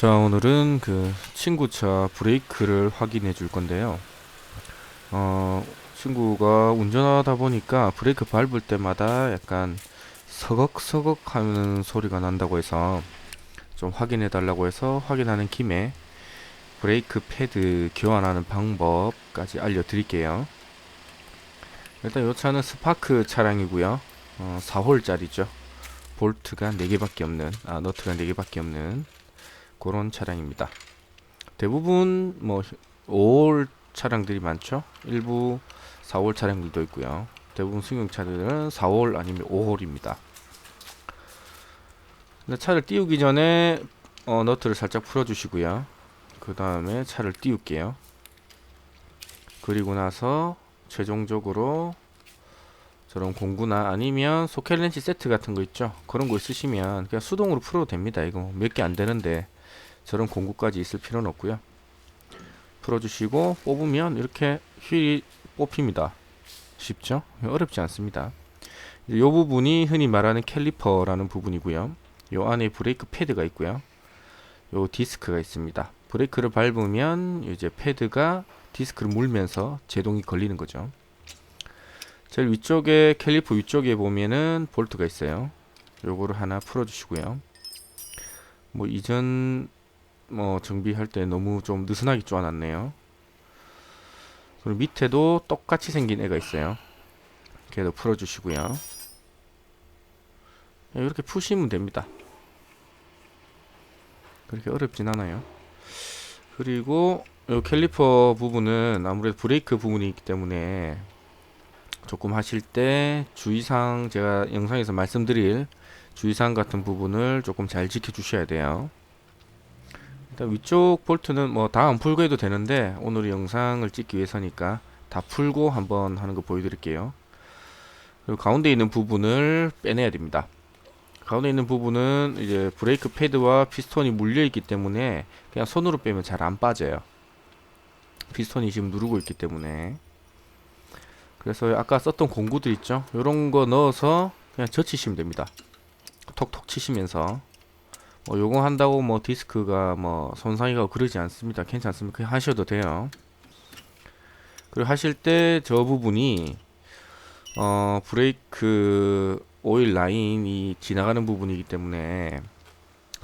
자 오늘은 그 친구차 브레이크를 확인해 줄 건데요. 어 친구가 운전하다 보니까 브레이크 밟을 때마다 약간 서걱서걱 하는 소리가 난다고 해서 좀 확인해 달라고 해서 확인하는 김에 브레이크 패드 교환하는 방법까지 알려드릴게요. 일단 이 차는 스파크 차량이고요. 어, 4홀짜리죠. 볼트가 4개밖에 없는 아 너트가 4개밖에 없는 그런 차량입니다. 대부분 뭐 5월 차량들이 많죠. 일부 4월 차량들도 있고요. 대부분 승용차들은 4월 아니면 5홀입니다. 근데 차를 띄우기 전에 어, 너트를 살짝 풀어주시고요. 그 다음에 차를 띄울게요. 그리고 나서 최종적으로 저런 공구나 아니면 소켓 렌치 세트 같은 거 있죠. 그런 거 있으시면 그냥 수동으로 풀어도 됩니다. 이거 몇 개 안 되는데 저런 공구까지 있을 필요는 없고요. 풀어주시고 뽑으면 이렇게 휠이 뽑힙니다. 쉽죠? 어렵지 않습니다. 이 부분이 흔히 말하는 캘리퍼라는 부분이고요. 요 안에 브레이크 패드가 있고요. 요 디스크가 있습니다. 브레이크를 밟으면 이제 패드가 디스크를 물면서 제동이 걸리는 거죠. 제일 위쪽에 캘리퍼 위쪽에 보면은 볼트가 있어요. 요거를 하나 풀어 주시고요. 뭐 이전 뭐 정비할 때 너무 좀 느슨하게 쪼아놨네요. 그리고 밑에도 똑같이 생긴 애가 있어요. 걔도 풀어주시고요. 네, 이렇게 푸시면 됩니다. 그렇게 어렵진 않아요. 그리고 이 캘리퍼 부분은 아무래도 브레이크 부분이 있기 때문에 조금 하실 때 주의사항 제가 영상에서 말씀드릴 주의사항 같은 부분을 조금 잘 지켜주셔야 돼요. 일단 위쪽 볼트는 뭐 다 안 풀고 해도 되는데 오늘 영상을 찍기 위해서니까 다 풀고 한번 하는 거 보여드릴게요. 그리고 가운데 있는 부분을 빼내야 됩니다. 가운데 있는 부분은 이제 브레이크 패드와 피스톤이 물려 있기 때문에 그냥 손으로 빼면 잘 안 빠져요. 피스톤이 지금 누르고 있기 때문에 그래서 아까 썼던 공구들 있죠 요런 거 넣어서 그냥 젖히시면 됩니다 톡톡 치시면서 뭐 요거 한다고 뭐 디스크가 뭐 손상이 가고 그러지 않습니다. 괜찮습니다. 그냥 하셔도 돼요. 그리고 하실 때 저 부분이 어 브레이크 오일 라인이 지나가는 부분이기 때문에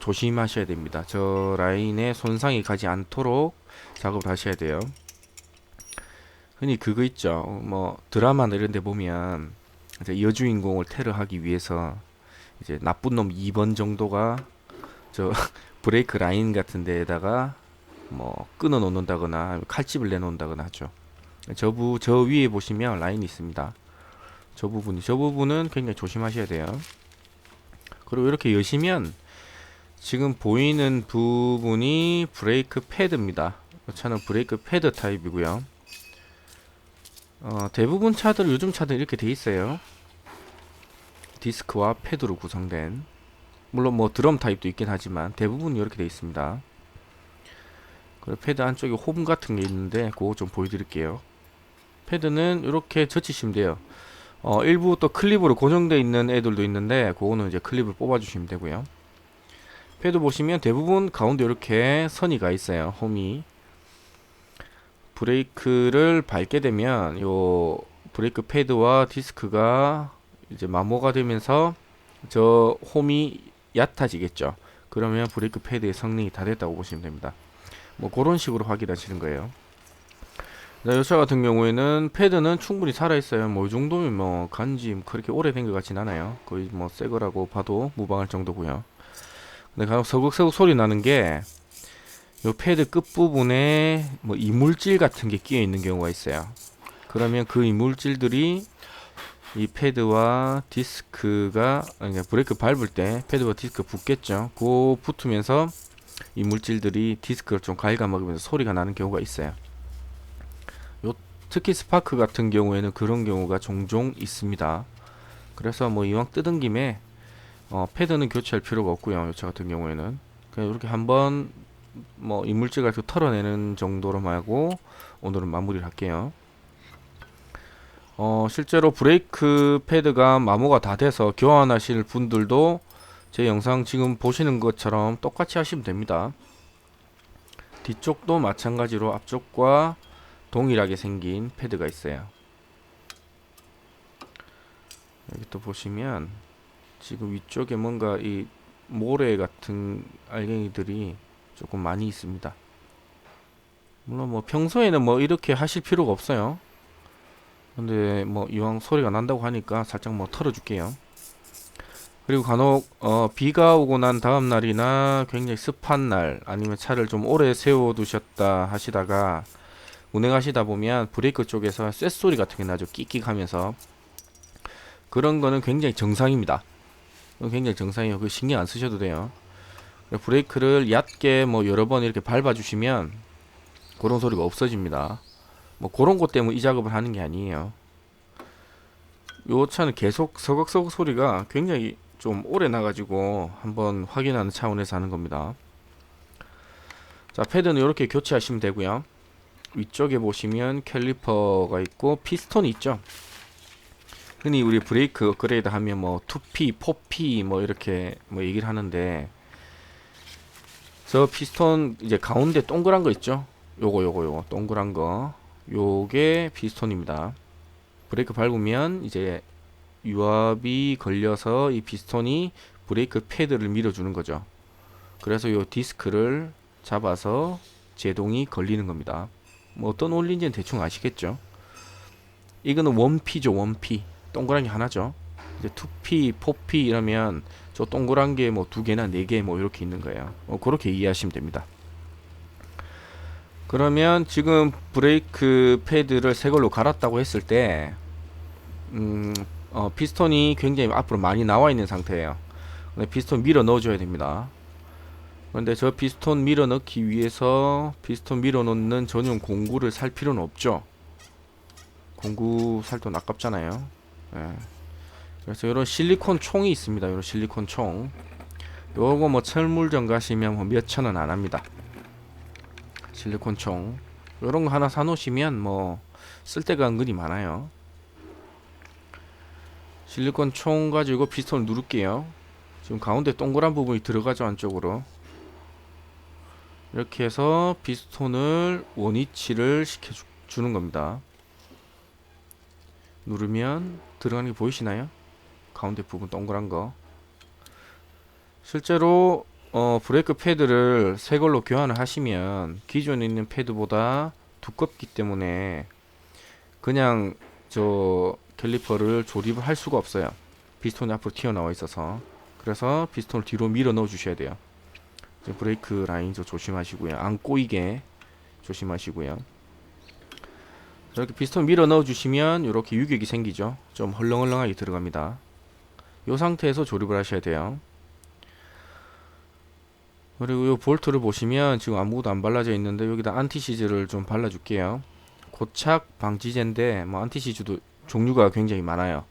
조심하셔야 됩니다. 저 라인에 손상이 가지 않도록 작업을 하셔야 돼요. 흔히 그거 있죠. 뭐 드라마나 이런 데 보면 여주인공을 테러하기 위해서 이제 나쁜 놈 2번 정도가 저 브레이크 라인 같은 데에다가 뭐 끊어 놓는다거나 칼집을 내놓는다거나 하죠. 저 부 저 위에 보시면 라인이 있습니다. 저 부분이 저 부분은 굉장히 조심하셔야 돼요. 그리고 이렇게 여시면 지금 보이는 부분이 브레이크 패드입니다. 이 차는 브레이크 패드 타입이고요. 어, 대부분 차들 요즘 차들 이렇게 돼 있어요. 디스크와 패드로 구성된 물론 뭐 드럼 타입도 있긴 하지만 대부분 이렇게 돼 있습니다. 그리고 패드 안쪽에 홈 같은 게 있는데 그거 좀 보여드릴게요. 패드는 이렇게 젖히시면 돼요. 어, 일부 또 클립으로 고정되어 있는 애들도 있는데 그거는 이제 클립을 뽑아주시면 되고요. 패드 보시면 대부분 가운데 이렇게 선이 가 있어요. 홈이 브레이크를 밟게 되면 요 브레이크 패드와 디스크가 이제 마모가 되면서 저 홈이 얕아지겠죠. 그러면 브레이크 패드의 성능이 다 됐다고 보시면 됩니다. 뭐 그런 식으로 확인하시는 거예요. 이차 같은 경우에는 패드는 충분히 살아있어요. 뭐 이 정도면 뭐 간지 그렇게 오래된 것 같진 않아요. 거의 뭐 새 거라고 봐도 무방할 정도고요. 근데 간혹 서걱서걱 소리 나는 게 요 패드 끝부분에 뭐 이물질 같은 게 끼어 있는 경우가 있어요. 그러면 그 이물질들이 이 패드와 디스크가 그러니까 브레이크 밟을 때 패드와 디스크 붙겠죠. 그 붙으면서 이 물질들이 디스크를 좀 갉아먹으면서 소리가 나는 경우가 있어요. 요 특히 스파크 같은 경우에는 그런 경우가 종종 있습니다. 그래서 뭐 이왕 뜯은 김에 어, 패드는 교체할 필요가 없고요. 요차 같은 경우에는 그냥 이렇게 한번 뭐 이물질 거 털어내는 정도로 말고 오늘은 마무리를 할게요. 어, 실제로 브레이크 패드가 마모가 다 돼서 교환하실 분들도 제 영상 지금 보시는 것처럼 똑같이 하시면 됩니다. 뒤쪽도 마찬가지로 앞쪽과 동일하게 생긴 패드가 있어요. 여기 또 보시면 지금 위쪽에 뭔가 이 모래 같은 알갱이들이 조금 많이 있습니다. 물론 뭐 평소에는 뭐 이렇게 하실 필요가 없어요. 근데 뭐 이왕 소리가 난다고 하니까 살짝 뭐 털어줄게요. 그리고 간혹 어 비가 오고 난 다음 날이나 굉장히 습한 날 아니면 차를 좀 오래 세워 두셨다 하시다가 운행하시다 보면 브레이크 쪽에서 쇳소리 같은 게 나죠 끽끽 하면서 그런 거는 굉장히 정상입니다. 굉장히 정상이에요. 그 신경 안 쓰셔도 돼요. 브레이크를 얕게 뭐 여러 번 이렇게 밟아 주시면 그런 소리가 없어집니다 뭐 그런 것 때문에 이 작업을 하는 게 아니에요 요 차는 계속 서걱서걱 소리가 굉장히 좀 오래 나가지고 한번 확인하는 차원에서 하는 겁니다. 자 패드는 이렇게 교체하시면 되고요. 위쪽에 보시면 캘리퍼가 있고 피스톤이 있죠. 흔히 우리 브레이크 업그레이드 하면 뭐 2P, 4P 뭐 이렇게 뭐 얘기를 하는데 저 피스톤 이제 가운데 동그란 거 있죠. 요거 요거 요거 동그란 거 요게 피스톤입니다. 브레이크 밟으면 이제 유압이 걸려서 이 피스톤이 브레이크 패드를 밀어주는 거죠. 그래서 이 디스크를 잡아서 제동이 걸리는 겁니다. 뭐 어떤 원리인지는 대충 아시겠죠? 이거는 원피죠, 원피. 동그란 게 하나죠. 이제 2P, 4P 이러면 저 동그란 게 뭐 두 개나 네 개 뭐 이렇게 있는 거예요. 뭐 그렇게 이해하시면 됩니다. 그러면 지금 브레이크 패드를 새 걸로 갈았다고 했을 때, 음, 어, 피스톤이 굉장히 앞으로 많이 나와 있는 상태예요. 근데 피스톤 밀어 넣어줘야 됩니다. 그런데 저 피스톤 밀어 넣기 위해서 피스톤 밀어 넣는 전용 공구를 살 필요는 없죠. 공구 살도 아깝잖아요. 예. 그래서 이런 실리콘 총이 있습니다. 이런 실리콘 총. 요거 뭐 철물점 가시면 뭐 몇천 원 안 합니다. 실리콘 총. 요런 거 하나 사놓으시면 뭐 쓸데가 은근히 많아요. 실리콘 총 가지고 피스톤을 누를게요. 지금 가운데 동그란 부분이 들어가죠 안쪽으로. 이렇게 해서 피스톤을 원위치를 시켜주는 겁니다. 누르면 들어가는 게 보이시나요? 가운데 부분 동그란 거. 실제로 어, 브레이크 패드를 새 걸로 교환을 하시면 기존에 있는 패드보다 두껍기 때문에 그냥 저 캘리퍼를 조립을 할 수가 없어요. 피스톤이 앞으로 튀어나와 있어서 그래서 피스톤을 뒤로 밀어 넣어 주셔야 돼요. 브레이크 라인 좀 조심하시고요. 안 꼬이게 조심하시고요. 이렇게 피스톤 밀어 넣어 주시면 이렇게 유격이 생기죠. 좀 헐렁헐렁하게 들어갑니다. 이 상태에서 조립을 하셔야 돼요. 그리고 이 볼트를 보시면 지금 아무것도 안 발라져 있는데 여기다 안티시즈를 좀 발라줄게요. 고착 방지제인데 뭐 안티시즈도 종류가 굉장히 많아요.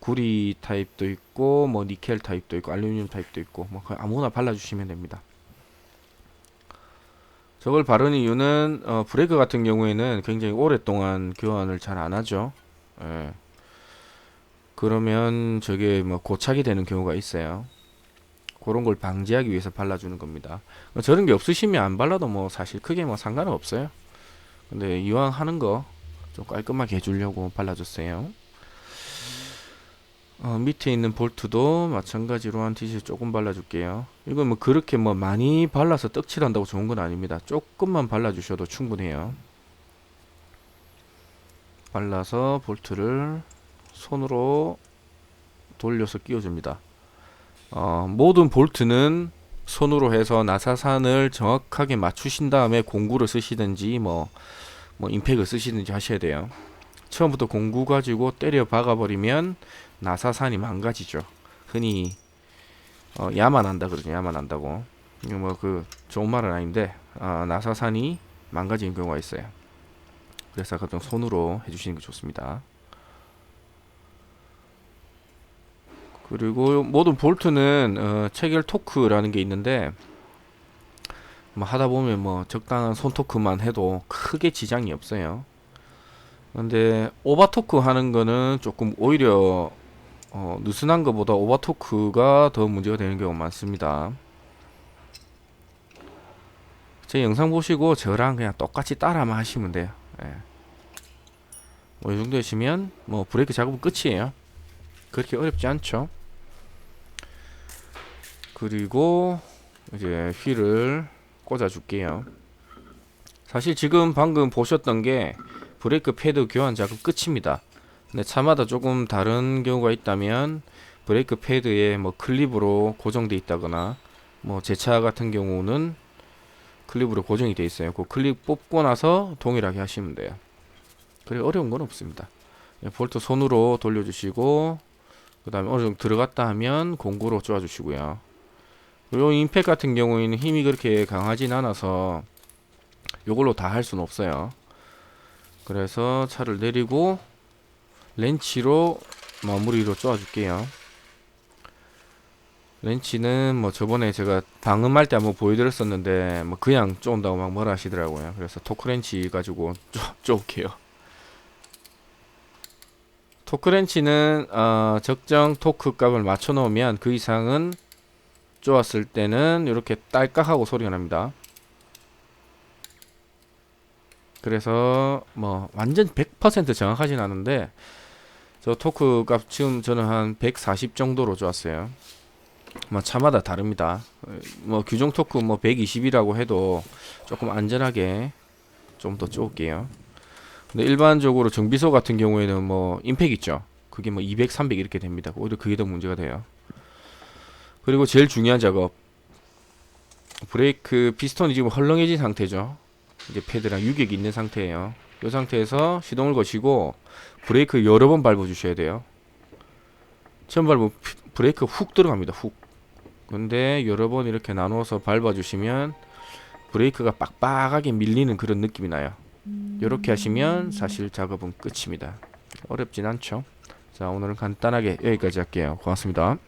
구리 타입도 있고 뭐 니켈 타입도 있고 알루미늄 타입도 있고 뭐 아무거나 발라주시면 됩니다. 저걸 바르는 이유는 어, 브레이크 같은 경우에는 굉장히 오랫동안 교환을 잘 안 하죠. 예. 그러면 저게 뭐 고착이 되는 경우가 있어요. 그런 걸 방지하기 위해서 발라주는 겁니다. 뭐 저런 게 없으시면 안 발라도 뭐 사실 크게 뭐 상관은 없어요. 근데 이왕 하는 거 좀 깔끔하게 해주려고 발라줬어요. 어, 밑에 있는 볼트도 마찬가지로 한 티시 조금 발라줄게요. 이건 뭐 그렇게 뭐 많이 발라서 떡칠한다고 좋은 건 아닙니다. 조금만 발라주셔도 충분해요. 발라서 볼트를 손으로 돌려서 끼워줍니다. 어, 모든 볼트는 손으로 해서 나사산을 정확하게 맞추신 다음에 공구를 쓰시든지 뭐, 뭐 임팩을 쓰시든지 하셔야 돼요. 처음부터 공구 가지고 때려 박아버리면 나사산이 망가지죠. 흔히 어, 야만한다 그러죠. 야만한다고. 뭐 그 좋은 말은 아닌데 어, 나사산이 망가지는 경우가 있어요. 그래서 그좀 손으로 해주시는 게 좋습니다. 그리고 모든 볼트는 어, 체결 토크라는 게 있는데 뭐 하다 보면 뭐 적당한 손 토크만 해도 크게 지장이 없어요. 근데 오버 토크 하는 거는 조금 오히려 어, 느슨한 것보다 오버 토크가 더 문제가 되는 경우가 많습니다. 제 영상 보시고 저랑 그냥 똑같이 따라만 하시면 돼요. 예. 뭐이 정도 하시면 뭐 브레이크 작업은 끝이에요. 그렇게 어렵지 않죠. 그리고 이제 휠을 꽂아 줄게요. 사실 지금 방금 보셨던 게 브레이크 패드 교환 작업 끝입니다. 근데 차마다 조금 다른 경우가 있다면 브레이크 패드에 뭐 클립으로 고정돼 있다거나 뭐 제 차 같은 경우는 클립으로 고정이 돼 있어요. 그 클립 뽑고 나서 동일하게 하시면 돼요. 그래 어려운 건 없습니다. 예, 볼트 손으로 돌려주시고 그 다음에 어느 정도 들어갔다 하면 공구로 쪼아주시고요. 그리고 임팩 같은 경우에는 힘이 그렇게 강하진 않아서 요걸로 다 할 수는 없어요. 그래서 차를 내리고 렌치로 마무리로 쪼아줄게요. 렌치는 뭐 저번에 제가 방음할 때 한번 보여드렸었는데 뭐 그냥 쪼은다고 막 뭐라 하시더라고요. 그래서 토크렌치 가지고 쪼, 쪼을게요. 토크렌치는 어, 적정 토크 값을 맞춰 놓으면 그 이상은 쪼았을 때는 이렇게 딸깍하고 소리가 납니다. 그래서 뭐 완전 100% 정확하진 않은데 저 토크 값 지금 저는 한 140 정도로 좋았어요. 뭐 차마다 다릅니다. 어, 뭐 규정 토크 뭐 120이라고 해도 조금 안전하게 좀 더 쪼을게요. 근데 일반적으로 정비소 같은 경우에는 뭐 임팩 있죠. 그게 뭐 200, 300 이렇게 됩니다. 오히려 그게 더 문제가 돼요. 그리고 제일 중요한 작업 브레이크 피스톤이 지금 헐렁해진 상태죠. 이제 패드랑 유격이 있는 상태예요. 이 상태에서 시동을 거시고 브레이크 여러 번 밟아 주셔야 돼요. 처음 밟으면 피- 브레이크 훅 들어갑니다. 훅. 근데 여러 번 이렇게 나누어서 밟아 주시면 브레이크가 빡빡하게 밀리는 그런 느낌이 나요. 이렇게 하시면 사실 작업은 끝입니다. 어렵진 않죠. 자, 오늘은 간단하게 여기까지 할게요. 고맙습니다.